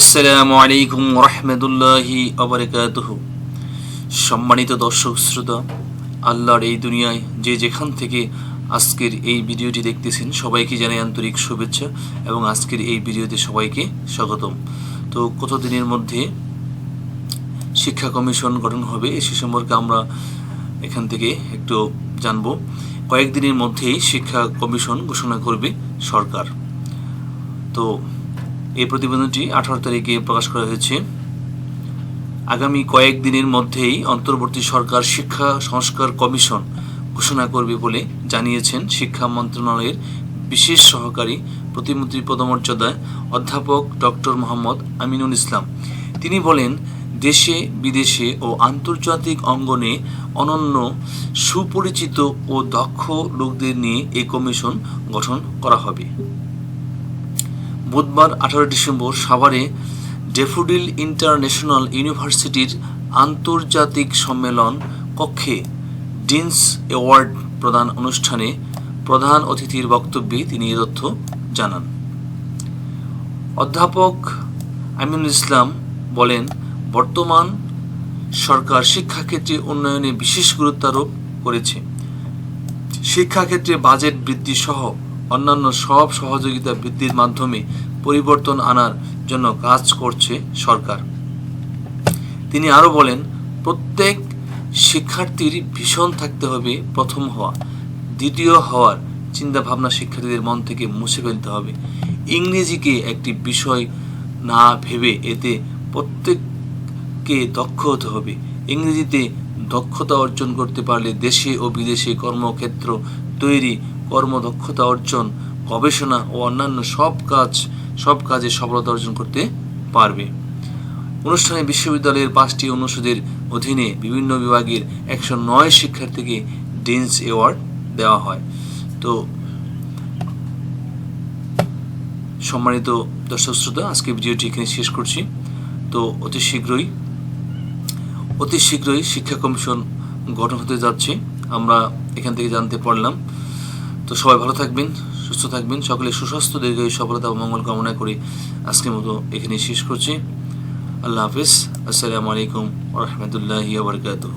আসসালামু আলাইকুম রহমতুল্লাহি আবরকাতহ সম্মানিত দর্শক, শ্রোতা, আল্লাহর এই দুনিয়ায় যে যেখান থেকে আজকের এই ভিডিওটি দেখতেছেন, সবাইকে জানাই আন্তরিক শুভেচ্ছা এবং আজকের এই ভিডিওতে সবাইকে স্বাগতম। তো কত দিনের মধ্যে শিক্ষা কমিশন গঠন হবে সে সম্পর্কে আমরা এখান থেকে একটু জানব। কয়েকদিনের মধ্যেই শিক্ষা কমিশন ঘোষণা করবে সরকার। তো এই প্রতিবেদনটি আঠারো তারিখে প্রকাশ করা হয়েছে। আগামী কয়েকদিনের মধ্যেই অন্তর্বর্তী সরকার শিক্ষা সংস্কার কমিশন ঘোষণা করবে বলে জানিয়েছেন শিক্ষা মন্ত্রণালয়ের বিশেষ সহকারী প্রতিমন্ত্রী পদমর্যাদায় অধ্যাপক ডক্টর মোহাম্মদ আমিনুল ইসলাম। তিনি বলেন, দেশে, বিদেশে ও আন্তর্জাতিক অঙ্গনে অনন্য সুপরিচিত ও দক্ষ লোকদের নিয়ে এই কমিশন গঠন করা হবে। বুধবার আঠারো ডিসেম্বর, সাভারে ডেফোডিল ইন্টারন্যাশনাল ইউনিভার্সিটির আন্তর্জাতিক সম্মেলন কক্ষে ডিন্স অ্যাওয়ার্ড প্রদান অনুষ্ঠানে প্রধান অতিথির বক্তব্যে তিনি এ তথ্য জানান। অধ্যাপক আমিনুল ইসলাম বলেন, বর্তমান সরকার শিক্ষাক্ষেত্রে উন্নয়নে বিশেষ গুরুত্ব আরোপ করেছে। শিক্ষাক্ষেত্রে বাজেট বৃদ্ধি সহ অন্যান্য সব সহযোগিতা বৃদ্ধির মাধ্যমে পরিবর্তন আনার জন্য কাজ করছে সরকার। তিনি আরও বলেন, প্রত্যেক শিক্ষার্থীর ভীষণ থাকতে হবে প্রথম হওয়া। দ্বিতীয় হওয়ার চিন্তাভাবনা শিক্ষার্থীদের মন থেকে মুছে ফেলতে হবে। ইংরেজিকে একটি বিষয় না ভেবে এতে প্রত্যেককে দক্ষ হতে হবে। ইংরেজিতে দক্ষতা অর্জন করতে পারলে দেশে ও বিদেশে কর্মক্ষেত্র তৈরি, কর্মদক্ষতা অর্জন, গবেষণা ও অন্যান্য সব কাজ সব কাজে সফলতা অর্জন করতে পারবে। অনুষ্ঠানে বিশ্ববিদ্যালয়ের পাঁচটি অনুষদের অধীনে বিভিন্ন বিভাগের একশো নয় শিক্ষার্থীকে ডিন্স অ্যাওয়ার্ড দেওয়া হয়। তো, সম্মানিত দর্শক শ্রোতা আজকে ভিডিওটি এখানে শেষ করছি। তো, অতি শীঘ্রই অতি শীঘ্রই শিক্ষা কমিশন গঠন হতে যাচ্ছে। আমরা এখান থেকে জানতে পারলাম তো সবাই ভালো থাকবেন, সুস্থ থাকবেন, সকলে সুস্বাস্থ্য দীর্ঘ সফলতা ও মঙ্গল কামনা করে আজকের মতো এখানে শেষ করছি। আল্লাহ হাফিজ, আসসালামু আলাইকুম রহমতুল্লাহ বারকাতুহ।